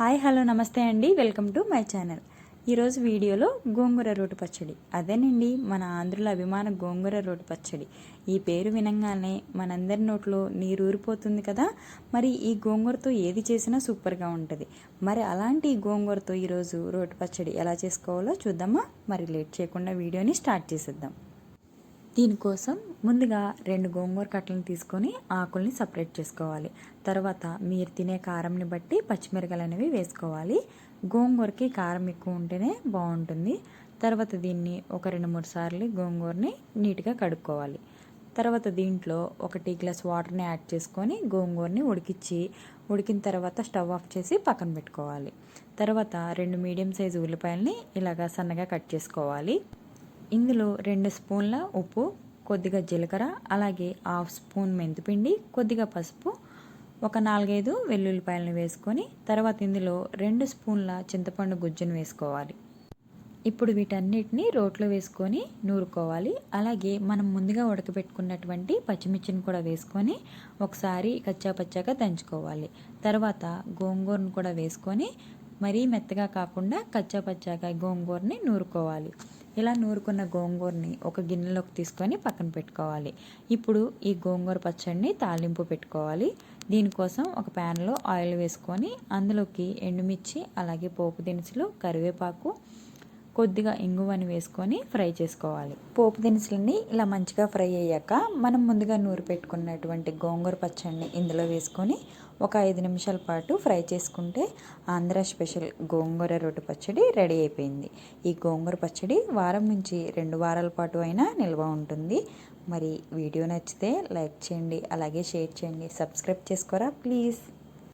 Hi hello నమస్తే అండి. Welcome to my channel. ఈరోజు వీడియోలో గోంగూర రోటి పచ్చడి. అదేనండి మన ఆంధ్రుల అభిమాన గోంగూర రోటి పచ్చడి. ఈ పేరు వినంగానే మనందరి నోట్లో నీరు ఊరిపోతుంది కదా? మరి ఈ గోంగూరతో ఏది చేసినా సూపర్గా ఉంటుంది. మరి అలాంటి గోంగూరతో ఈరోజు రోటి పచ్చడి ఎలా చేసుకోవాలో చూద్దామా? మరి లేట్ చేయకుండా వీడియోని స్టార్ట్ చేసేద్దాం. దీనికోసం ముందుగా రెండు గోంగూర కట్టలను తీసుకొని ఆకుల్ని సపరేట్ చేసుకోవాలి. తర్వాత మీరు తినే కారంని బట్టి పచ్చిమిరకలు అనేవి వేసుకోవాలి. గోంగూరకి కారం ఎక్కువ ఉంటేనే బాగుంటుంది. తర్వాత దీన్ని ఒక రెండు మూడు సార్లు గోంగూరని నీట్గా కడుక్కోవాలి. తర్వాత దీంట్లో ఒక టీ గ్లాస్ వాటర్ని యాడ్ చేసుకొని గోంగూరని ఉడికిచ్చి ఉడికిన తర్వాత స్టవ్ ఆఫ్ చేసి పక్కన పెట్టుకోవాలి. తర్వాత రెండు మీడియం సైజు ఉల్లిపాయలని ఇలాగా సన్నగా కట్ చేసుకోవాలి. ఇందులో రెండు స్పూన్ల ఉప్పు కొద్దిగా జీలకర్ర అలాగే హాఫ్ స్పూన్ మెంతిపిండి కొద్దిగా పసుపు ఒక నాలుగైదు వెల్లుల్లిపాయలను వేసుకొని తర్వాత ఇందులో రెండు స్పూన్ల చింతపండు గుజ్జును వేసుకోవాలి. ఇప్పుడు వీటన్నిటిని రోట్లో వేసుకొని నూరుకోవాలి. అలాగే మనం ముందుగా ఉడకబెట్టుకున్నటువంటి పచ్చిమిర్చిని కూడా వేసుకొని ఒకసారి కచ్చా పచ్చాగా దంచుకోవాలి. తర్వాత గోంగూరను కూడా వేసుకొని మరీ మెత్తగా కాకుండా కచ్చాపచ్చాగా గోంగూరని నూరుకోవాలి. ఇలా నూరుకున్న గోంగూరని ఒక గిన్నెలోకి తీసుకొని పక్కన పెట్టుకోవాలి. ఇప్పుడు ఈ గోంగూర పచ్చడిని తాలింపు పెట్టుకోవాలి. దీనికోసం ఒక ప్యాన్లో ఆయిల్ వేసుకొని అందులోకి ఎండుమిర్చి అలాగే పోపు దినుసులు కరివేపాకు కొద్దిగా ఇంగువని వేసుకొని ఫ్రై చేసుకోవాలి. పోపు దినుసులని ఇలా మంచిగా ఫ్రై అయ్యాక మనం ముందుగా నూరు పెట్టుకున్నటువంటి గోంగూర పచ్చడిని ఇందులో వేసుకొని ఒక ఐదు నిమిషాల పాటు ఫ్రై చేసుకుంటే ఆంధ్ర స్పెషల్ గోంగూర రొట్టె పచ్చడి రెడీ అయిపోయింది. ఈ గోంగూర పచ్చడి వారం నుంచి రెండు వారాల పాటు అయినా నిల్వ ఉంటుంది. మరి వీడియో నచ్చితే లైక్ చేయండి అలాగే షేర్ చేయండి. సబ్స్క్రైబ్ చేసుకోరా ప్లీజ్?